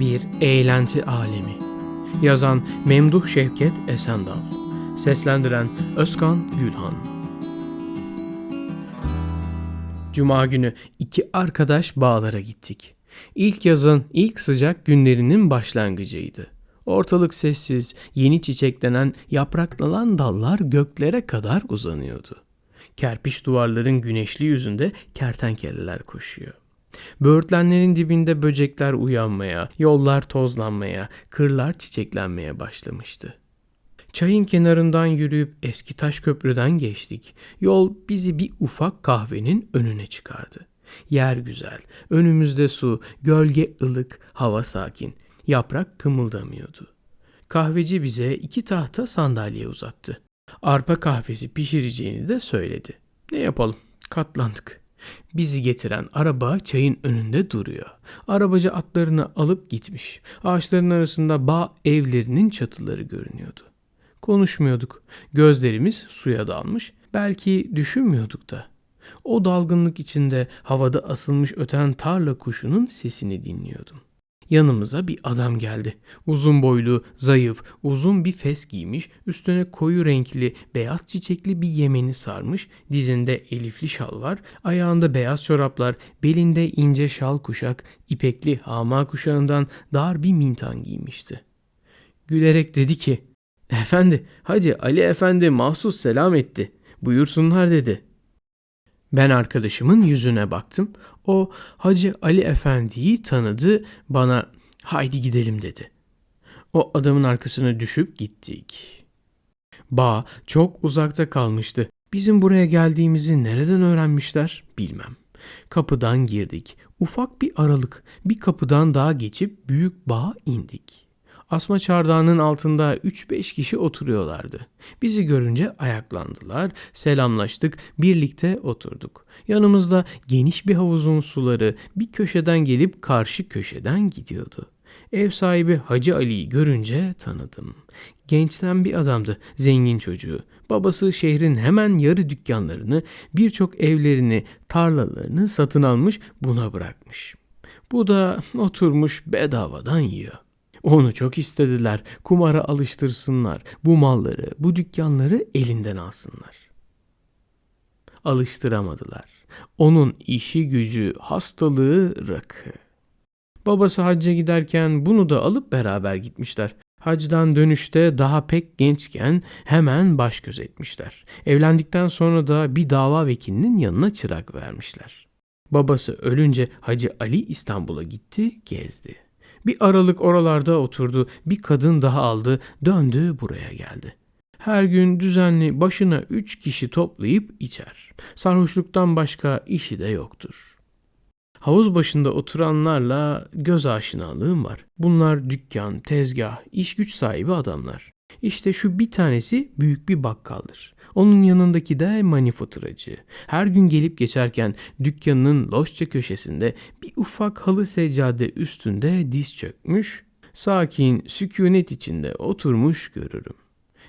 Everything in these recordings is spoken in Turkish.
Bir Eğlenti Alemi Yazan Memduh Şevket Esendal Seslendiren Özkan Gülhan Cuma günü iki arkadaş bağlara gittik. İlk yazın ilk sıcak günlerinin başlangıcıydı. Ortalık sessiz, yeni çiçeklenen, yapraklanan dallar göklere kadar uzanıyordu. Kerpiç duvarların güneşli yüzünde kertenkeleler koşuyor. Böğürtlenlerin dibinde böcekler uyanmaya, yollar tozlanmaya, kırlar çiçeklenmeye başlamıştı. Çayın kenarından yürüyüp eski taş köprüden geçtik. Yol bizi bir ufak kahvenin önüne çıkardı. Yer güzel, önümüzde su, gölge ılık, hava sakin. Yaprak kımıldamıyordu. Kahveci bize iki tahta sandalye uzattı. Arpa kahvesi pişireceğini de söyledi. Ne yapalım? Katlandık. Bizi getiren araba çayın önünde duruyor. Arabacı atlarını alıp gitmiş. Ağaçların arasında bağ evlerinin çatıları görünüyordu. Konuşmuyorduk. Gözlerimiz suya dalmış. Belki düşünmüyorduk da. O dalgınlık içinde havada asılmış öten tarla kuşunun sesini dinliyordum. Yanımıza bir adam geldi. Uzun boylu, zayıf, uzun bir fes giymiş, üstüne koyu renkli, beyaz çiçekli bir yemeni sarmış, dizinde elifli şal var, ayağında beyaz çoraplar, belinde ince şal kuşak, ipekli hama kuşağından dar bir mintan giymişti. Gülerek dedi ki, Efendi, Hacı Ali Efendi mahsus selam etti. Buyursunlar dedi. Ben arkadaşımın yüzüne baktım. O Hacı Ali Efendi'yi tanıdı, bana haydi gidelim dedi. O adamın arkasına düşüp gittik. Bağ çok uzakta kalmıştı. Bizim buraya geldiğimizi nereden öğrenmişler bilmem. Kapıdan girdik. Ufak bir aralık. Bir kapıdan daha geçip büyük bağa indik. Asma çardağının altında 3-5 kişi oturuyorlardı. Bizi görünce ayaklandılar, selamlaştık, birlikte oturduk. Yanımızda geniş bir havuzun suları bir köşeden gelip karşı köşeden gidiyordu. Ev sahibi Hacı Ali'yi görünce tanıdım. Gençten bir adamdı, zengin çocuğu. Babası şehrin hemen yarı dükkanlarını, birçok evlerini, tarlalarını satın almış buna bırakmış. Bu da oturmuş bedavadan yiyor. Onu çok istediler. Kumara alıştırsınlar. Bu malları, bu dükkanları elinden alsınlar. Alıştıramadılar. Onun işi gücü, hastalığı, rakı. Babası hacca giderken bunu da alıp beraber gitmişler. Hacdan dönüşte daha pek gençken hemen baş göz etmişler. Evlendikten sonra da bir dava vekilinin yanına çırak vermişler. Babası ölünce Hacı Ali İstanbul'a gitti, gezdi. Bir aralık oralarda oturdu, bir kadın daha aldı, döndü buraya geldi. Her gün düzenli başına üç kişi toplayıp içer. Sarhoşluktan başka işi de yoktur. Havuz başında oturanlarla göz aşinalığım var. Bunlar dükkan, tezgah, iş güç sahibi adamlar. İşte şu bir tanesi büyük bir bakkaldır. Onun yanındaki de manifaturacı. Her gün gelip geçerken dükkanının loşça köşesinde bir ufak halı seccade üstünde diz çökmüş, sakin, sükunet içinde oturmuş görürüm.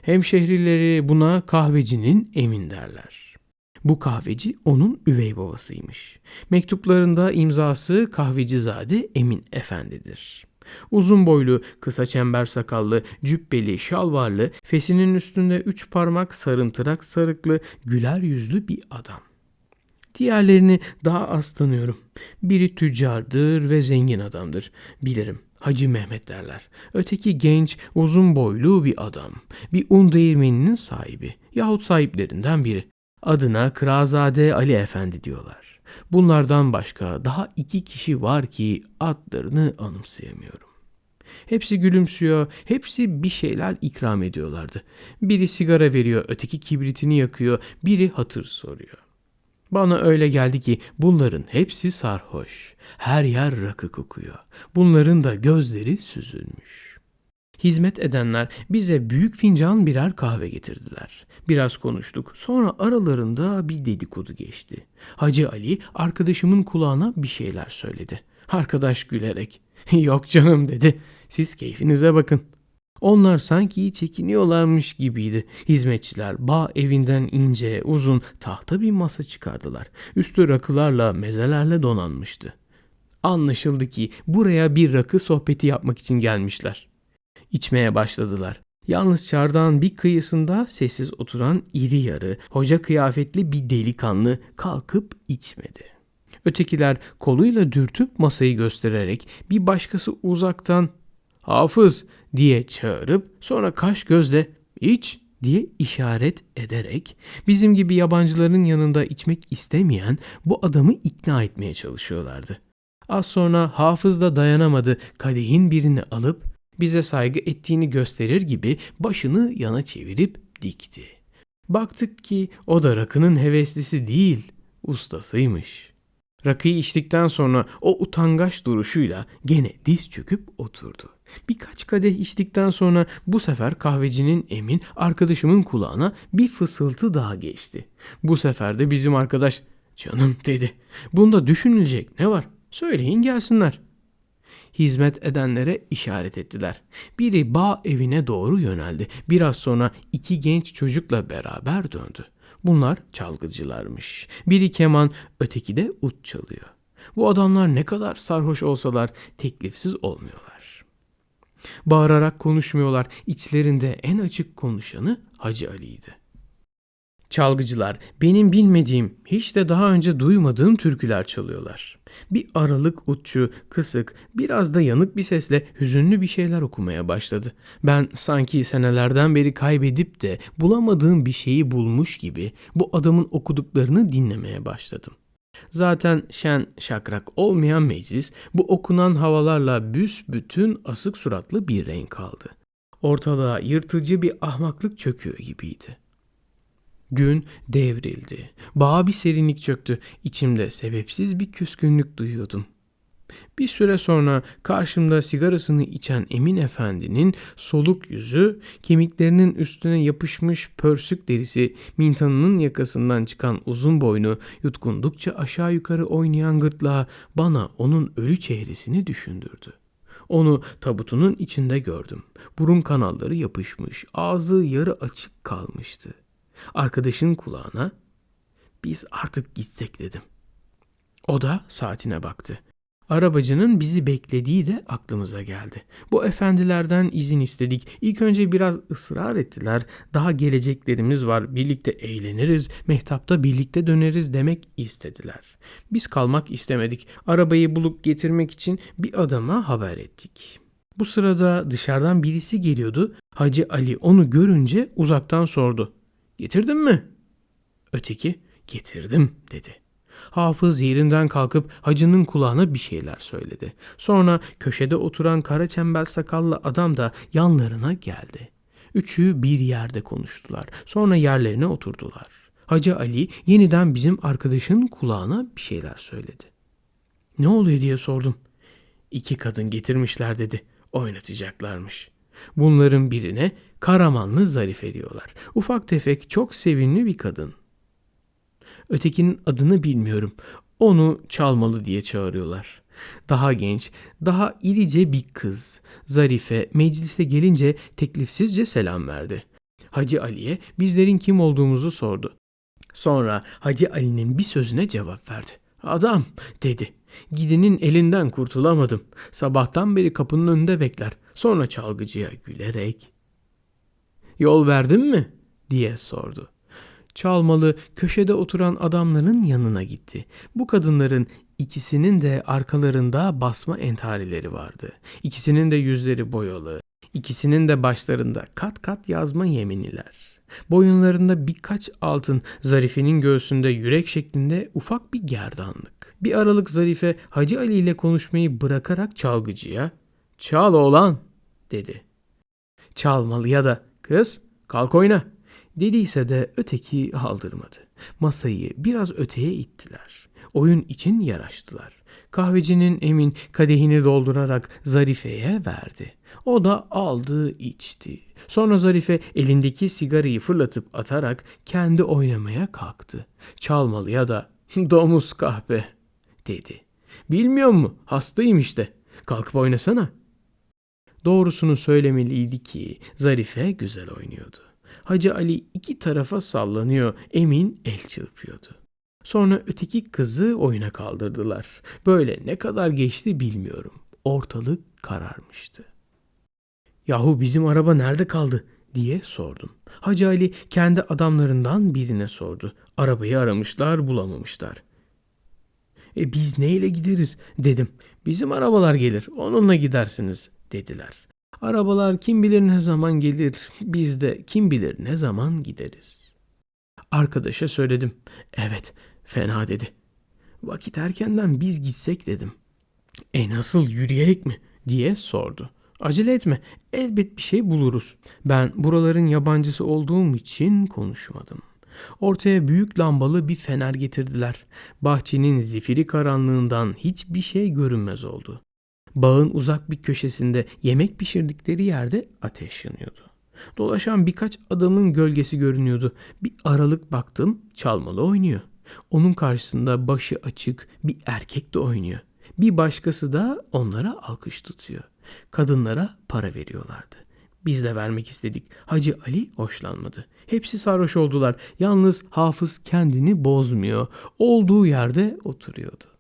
Hemşehrileri buna kahvecinin emin derler. Bu kahveci onun üvey babasıymış. Mektuplarında imzası kahvecizade Emin Efendi'dir. Uzun boylu, kısa çember sakallı, cübbeli, şalvarlı, fesinin üstünde üç parmak sarımtırak sarıklı, güler yüzlü bir adam. Diğerlerini daha az tanıyorum. Biri tüccardır ve zengin adamdır. Bilirim. Hacı Mehmet derler. Öteki genç, uzun boylu bir adam. Bir un değirmeninin sahibi yahut sahiplerinden biri. Adına Kırazade Ali Efendi diyorlar. Bunlardan başka daha iki kişi var ki adlarını anımsayamıyorum. Hepsi gülümsüyor, hepsi bir şeyler ikram ediyorlardı. Biri sigara veriyor, öteki kibritini yakıyor, biri hatır soruyor. Bana öyle geldi ki bunların hepsi sarhoş. Her yer rakı kokuyor. Bunların da gözleri süzülmüş. Hizmet edenler bize büyük fincan birer kahve getirdiler. Biraz konuştuk. Sonra aralarında bir dedikodu geçti. Hacı Ali arkadaşımın kulağına bir şeyler söyledi. Arkadaş gülerek "Yok canım." dedi. "Siz keyfinize bakın." Onlar sanki çekiniyorlarmış gibiydi. Hizmetçiler bağ evinden ince, uzun tahta bir masa çıkardılar. Üstü rakılarla, mezelerle donanmıştı. Anlaşıldı ki buraya bir rakı sohbeti yapmak için gelmişler. İçmeye başladılar. Yalnız çardağın bir kıyısında sessiz oturan iri yarı, hoca kıyafetli bir delikanlı kalkıp içmedi. Ötekiler koluyla dürtüp masayı göstererek bir başkası uzaktan hafız diye çağırıp sonra kaş gözle iç diye işaret ederek bizim gibi yabancıların yanında içmek istemeyen bu adamı ikna etmeye çalışıyorlardı. Az sonra hafız da dayanamadı kadehin birini alıp bize saygı ettiğini gösterir gibi başını yana çevirip dikti. Baktık ki o da rakının heveslisi değil, ustasıymış. Rakıyı içtikten sonra o utangaç duruşuyla gene diz çöküp oturdu. Birkaç kadeh içtikten sonra bu sefer kahvecinin Emin arkadaşımın kulağına bir fısıltı daha geçti. Bu sefer de bizim arkadaş canım dedi. Bunda düşünülecek ne var? Söyleyin gelsinler. Hizmet edenlere işaret ettiler. Biri bağ evine doğru yöneldi. Biraz sonra iki genç çocukla beraber döndü. Bunlar çalgıcılarmış. Biri keman, öteki de ut çalıyor. Bu adamlar ne kadar sarhoş olsalar teklifsiz olmuyorlar. Bağırarak konuşmuyorlar. İçlerinde en açık konuşanı Hacı Ali'ydi. Çalgıcılar benim bilmediğim, hiç de daha önce duymadığım türküler çalıyorlar. Bir aralık utçu, kısık, biraz da yanık bir sesle hüzünlü bir şeyler okumaya başladı. Ben sanki senelerden beri kaybedip de bulamadığım bir şeyi bulmuş gibi bu adamın okuduklarını dinlemeye başladım. Zaten şen şakrak olmayan meclis bu okunan havalarla büsbütün asık suratlı bir renk aldı. Ortalığa yırtıcı bir ahmaklık çöküyor gibiydi. Gün devrildi. Bağa bir serinlik çöktü. İçimde sebepsiz bir küskünlük duyuyordum. Bir süre sonra karşımda sigarasını içen Emin Efendi'nin soluk yüzü, kemiklerinin üstüne yapışmış pörsük derisi, mintanının yakasından çıkan uzun boynu, yutkundukça aşağı yukarı oynayan gırtlağı bana onun ölü çehresini düşündürdü. Onu tabutunun içinde gördüm. Burun kanalları yapışmış, ağzı yarı açık kalmıştı. Arkadaşın kulağına biz artık gitsek dedim. O da saatine baktı. Arabacının bizi beklediği de aklımıza geldi. Bu efendilerden izin istedik. İlk önce biraz ısrar ettiler. Daha geleceklerimiz var. Birlikte eğleniriz. Mehtapta birlikte döneriz demek istediler. Biz kalmak istemedik. Arabayı bulup getirmek için bir adama haber ettik. Bu sırada dışarıdan birisi geliyordu. Hacı Ali onu görünce uzaktan sordu. Getirdin mi? Öteki getirdim dedi. Hafız yerinden kalkıp hacının kulağına bir şeyler söyledi. Sonra köşede oturan kara çembel sakallı adam da yanlarına geldi. Üçü bir yerde konuştular. Sonra yerlerine oturdular. Hacı Ali yeniden bizim arkadaşın kulağına bir şeyler söyledi. Ne oluyor diye sordum. İki kadın getirmişler dedi. Oynatacaklarmış. Bunların birine Karamanlı Zarife diyorlar. Ufak tefek çok sevimli bir kadın. Ötekinin adını bilmiyorum. Onu çalmalı diye çağırıyorlar. Daha genç, daha irice bir kız. Zarife meclise gelince teklifsizce selam verdi. Hacı Ali'ye bizlerin kim olduğumuzu sordu. Sonra Hacı Ali'nin bir sözüne cevap verdi. Adam dedi. Gidenin elinden kurtulamadım. Sabahtan beri kapının önünde bekler. Sonra çalgıcıya gülerek Yol verdin mi? diye sordu. Çalmalı köşede oturan adamların yanına gitti. Bu kadınların ikisinin de arkalarında basma entarileri vardı. İkisinin de yüzleri boyalı. İkisinin de başlarında kat kat yazma yeminiler. Boyunlarında birkaç altın, Zarife'nin göğsünde yürek şeklinde ufak bir gerdanlık. Bir aralık Zarife Hacı Ali ile konuşmayı bırakarak çalgıcıya ''Çal oğlan'' dedi. Çalmalı ya da Kız kalk oyna dediyse de öteki aldırmadı. Masayı biraz öteye ittiler. Oyun için yaraştılar. Kahvecinin Emin kadehini doldurarak Zarife'ye verdi. O da aldı içti. Sonra Zarife elindeki sigarayı fırlatıp atarak kendi oynamaya kalktı. Çalmalı ya da domuz kahpe dedi. Bilmiyor mu? Hastayım işte. Kalkıp oynasana. Doğrusunu söylemeliydi ki Zarife güzel oynuyordu. Hacı Ali iki tarafa sallanıyor, Emin el çırpıyordu. Sonra öteki kızı oyuna kaldırdılar. Böyle ne kadar geçti bilmiyorum. Ortalık kararmıştı. Yahu bizim araba nerede kaldı diye sordum. Hacı Ali kendi adamlarından birine sordu. Arabayı aramışlar bulamamışlar. E biz neyle gideriz dedim. Bizim arabalar gelir onunla gidersiniz dediler. Arabalar kim bilir ne zaman gelir biz de kim bilir ne zaman gideriz. Arkadaşa söyledim. Evet fena dedi. Vakit erkenden biz gitsek dedim. E nasıl yürüyerek mi diye sordu. Acele etme elbet bir şey buluruz. Ben buraların yabancısı olduğum için konuşmadım. Ortaya büyük lambalı bir fener getirdiler. Bahçenin zifiri karanlığından hiçbir şey görünmez oldu. Bağın uzak bir köşesinde yemek pişirdikleri yerde ateş yanıyordu. Dolaşan birkaç adamın gölgesi görünüyordu. Bir aralık baktım çalmalı oynuyor. Onun karşısında başı açık bir erkek de oynuyor. Bir başkası da onlara alkış tutuyor. Kadınlara para veriyorlardı. Biz de vermek istedik. Hacı Ali hoşlanmadı. Hepsi sarhoş oldular. Yalnız hafız kendini bozmuyor. Olduğu yerde oturuyordu.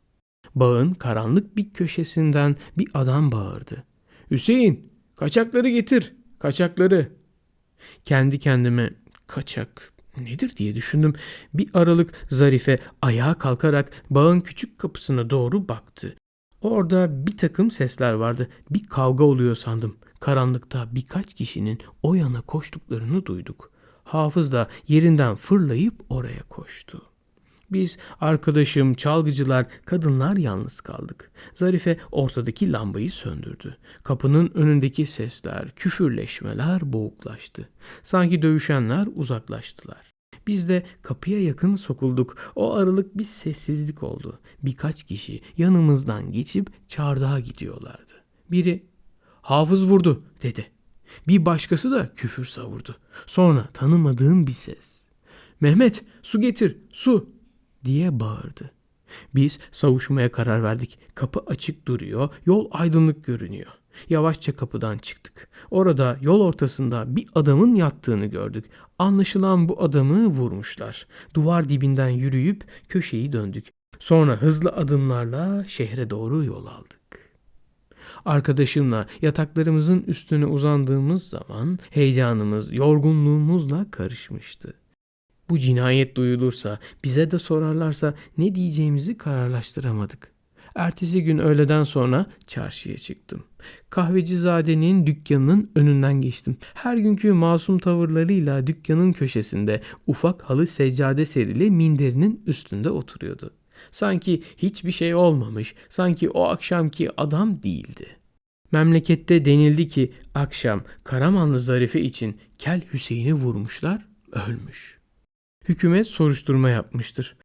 Bağın karanlık bir köşesinden bir adam bağırdı. Hüseyin, kaçakları getir, kaçakları. Kendi kendime kaçak nedir diye düşündüm. Bir aralık Zarife ayağa kalkarak bağın küçük kapısına doğru baktı. Orada bir takım sesler vardı. Bir kavga oluyor sandım. Karanlıkta birkaç kişinin o yana koştuklarını duyduk. Hafız da yerinden fırlayıp oraya koştu. Biz arkadaşım, çalgıcılar, kadınlar yalnız kaldık. Zarife ortadaki lambayı söndürdü. Kapının önündeki sesler, küfürleşmeler boğuklaştı. Sanki dövüşenler uzaklaştılar. Biz de kapıya yakın sokulduk. O aralık bir sessizlik oldu. Birkaç kişi yanımızdan geçip çardağa gidiyorlardı. Biri hafız vurdu dedi. Bir başkası da küfür savurdu. Sonra tanımadığım bir ses. Mehmet su getir su diye bağırdı. Biz savuşmaya karar verdik. Kapı açık duruyor, yol aydınlık görünüyor. Yavaşça kapıdan çıktık. Orada yol ortasında bir adamın yattığını gördük. Anlaşılan bu adamı vurmuşlar. Duvar dibinden yürüyüp köşeyi döndük. Sonra hızlı adımlarla şehre doğru yol aldık. Arkadaşımla yataklarımızın üstüne uzandığımız zaman heyecanımız yorgunluğumuzla karışmıştı. Bu cinayet duyulursa, bize de sorarlarsa ne diyeceğimizi kararlaştıramadık. Ertesi gün öğleden sonra çarşıya çıktım. Kahvecizadenin dükkanının önünden geçtim. Her günkü masum tavırlarıyla dükkanın köşesinde ufak halı seccade serili minderinin üstünde oturuyordu. Sanki hiçbir şey olmamış, sanki o akşamki adam değildi. Memlekette denildi ki akşam Karamanlı Zarife için Kel Hüseyin'i vurmuşlar, ölmüş. Hükümet soruşturma yapmıştır.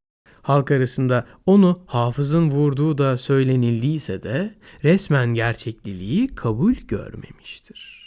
Halk arasında onu hafızın vurduğu da söylenildiyse de resmen gerçekliliği kabul görmemiştir.